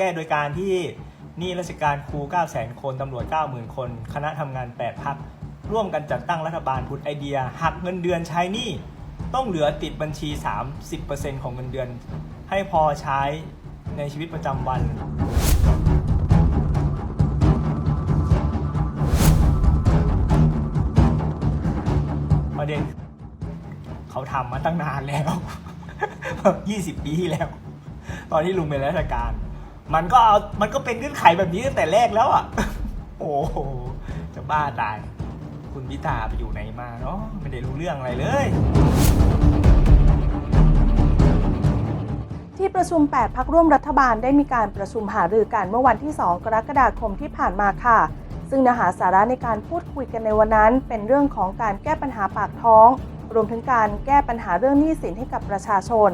แก้โดยการที่นี่ราชการครู 9 0 0 0 0 คนตำรวจ 90,000 คน คณะทำงาน 8 พัก ร่วมกันจัดตั้งรัฐบาลพุทธไอเดีย หักเงินเดือนใช้นี้ต้องเหลือติดบัญชี 30%ของเงินเดือน ให้พอใช้ในชีวิตประจำวัน ประเด็น เขาทำมาตั้งนานแล้ว 20 ปีที่แล้ว ตอนที่ลุงเป็นราชการ มันก็เอามันก็เป็นเงื่อนไขแบบนี้ตั้งแต่แรกแล้วอะ โอ้โห จะบ้าตาย คุณพิธาไปอยู่ไหนมาเนาะไม่ได้รู้เรื่องอะไรเลย ที่ประชุม 8 พักร่วมรัฐบาลได้มีการประชุมหารือกันเมื่อวันที่ 2 กรกฎาคมที่ผ่านมาค่ะ ซึ่งเนื้อหาสาระในการพูดคุยกันในวันนั้น เป็นเรื่องของการแก้ปัญหาปากท้อง รวมถึงการแก้ปัญหาเรื่องหนี้สินให้กับประชาชน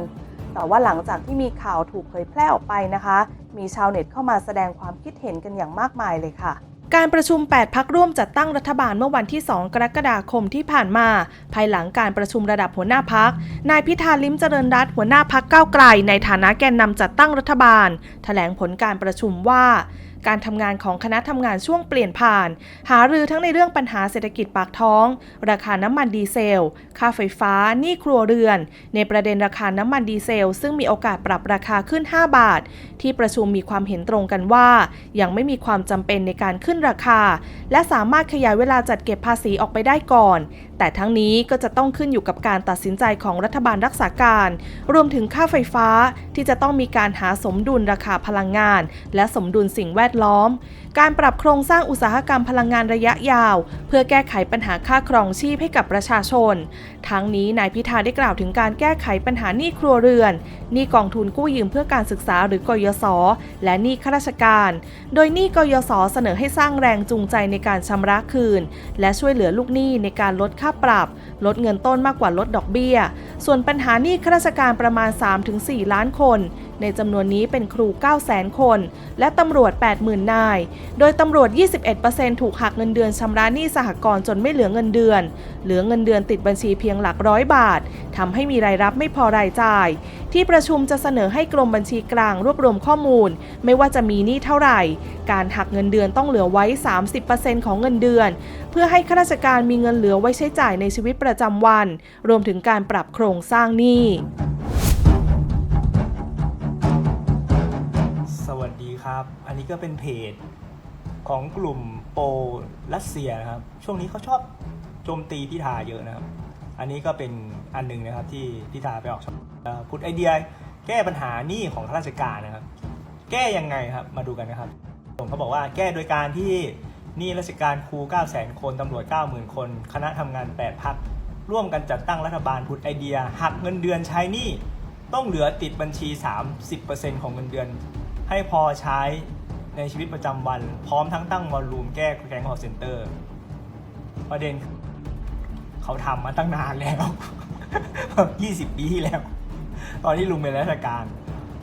แต่ว่าหลังจากที่มีข่าวถูกเผยแพร่ออกไปนะคะ มีชาวเน็ตเข้ามาแสดงความคิดเห็นกันอย่างมากมายเลยค่ะการประชุม 8 พักร่วมจัดตั้งรัฐบาลเมื่อวันที่ 2 กรกฎาคมที่ผ่านมา ภายหลังการประชุมระดับหัวหน้าพัก นายพิธาลิ้มเจริญรัตน์หัวหน้าพักก้าวไกล ในฐานะแกนนำจัดตั้งรัฐบาลแถลงผลการประชุมว่า การทำงานของคณะทำงานช่วงเปลี่ยนผ่าน หารือทั้งในเรื่องปัญหาเศรษฐกิจปากท้อง ราคาน้ำมันดีเซล ค่าไฟฟ้าหนี้ครัวเรือน ในประเด็นราคาน้ำมันดีเซล ซึ่งมีโอกาสปรับราคาขึ้น 5 บาท ที่ประชุมมีความเห็นตรงกันว่า ยังไม่มีความจำเป็นในการขึ้นราคา และสามารถขยายเวลาจัดเก็บภาษีออกไปได้ก่อน แต่ทั้งนี้ก็จะต้องขึ้นอยู่กับการตัดสินใจของรัฐบาลรักษาการ รวมถึงค่าไฟฟ้าที่จะต้องมีการหาสมดุลราคาพลังงาน และสมดุลสิ่งแวดล้อม การปรับโครงสร้างอุตสาหกรรมพลังงานระยะยาว เพื่อแก้ไขปัญหาค่าครองชีพให้กับประชาชน ทั้งนี้นายพิธาได้กล่าวถึงการแก้ไขปัญหาหนี้ครัวเรือนหนี้กองทุนกู้ยืมเพื่อการศึกษาหรือกยศและหนี้ข้าราชการ โดยหนี้กยศเสนอให้สร้างแรงจูงใจในการชำระคืน และช่วยเหลือลูกหนี้ในการลดค่าปรับ ลดเงินต้นมากกว่าลดดอกเบี้ย ส่วนปัญหาหนี้ข้าราชการประมาณ 3-4 ล้านคน ในจำนวนนี้เป็นครู 900,000 คน และตำรวจ 80,000 นาย โดยตำรวจ 21%ถูกหักเงินเดือนชำระหนี้สหกรณ์จนไม่เหลือเงินเดือน เหลือเงินเดือนติดบัญชีเพียงหลักร้อยบาททำให้มีรายรับไม่พอรายจ่าย ที่ประชุมจะเสนอให้กรมบัญชีกลางรวบรวมข้อมูล ไม่ว่าจะมีหนี้เท่าไหร่ การหักเงินเดือนต้องเหลือไว้ 30%ของเงินเดือน เพื่อให้ข้าราชการมีเงินเหลือไว้ใช้จ่ายในชีวิตประจำวัน รวมถึงการปรับโครงสร้างหนี้ ครับ อันนี้ก็เป็นเพจของกลุ่มโปรัสเซียนะครับ ช่วงนี้เขาชอบโจมตีพิธาเยอะนะครับ อันนี้ก็เป็นอันหนึงนะครับที่พิธาไปออกช่องเอ่อพุทธไอเดีย แก้ปัญหาหนี้ของข้าราชการนะครับ แก้ยังไงครับมาดูกันนะครับผมเขาบอกว่าแก้โดยการที่หนี้ราชการครู 9 0 0 0 0 คน ตำรวจ 90,000 คน คณะทำงาน 8 พัก ร่วมกันจัดตั้งรัฐบาลพุทธไอเดียหักเงินเดือนใช้หนี้ต้องเหลือติดบัญชี 30%ของเงินเดือน ให้พอใช้ในชีวิตประจำวัน พร้อมทั้งตั้งวอลลุ่มแก้แก๊งคอร์เซนเตอร์ประเด็น เขาทำมาตั้งนานแล้ว 20 ปีที่แล้ว ตอนที่ลุงเป็นราชการ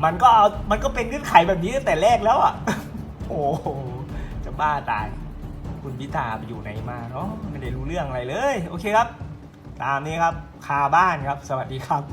มันก็เอา มันก็เป็นเงื่อนไขแบบนี้ตั้งแต่แรกแล้วอะ โอ้โห จะบ้าตาย คุณพิธาไปอยู่ไหนมาเนาะไม่ได้รู้เรื่องอะไรเลย โอเคครับ ตามนี้ครับ คาบ้านครับ สวัสดีครับ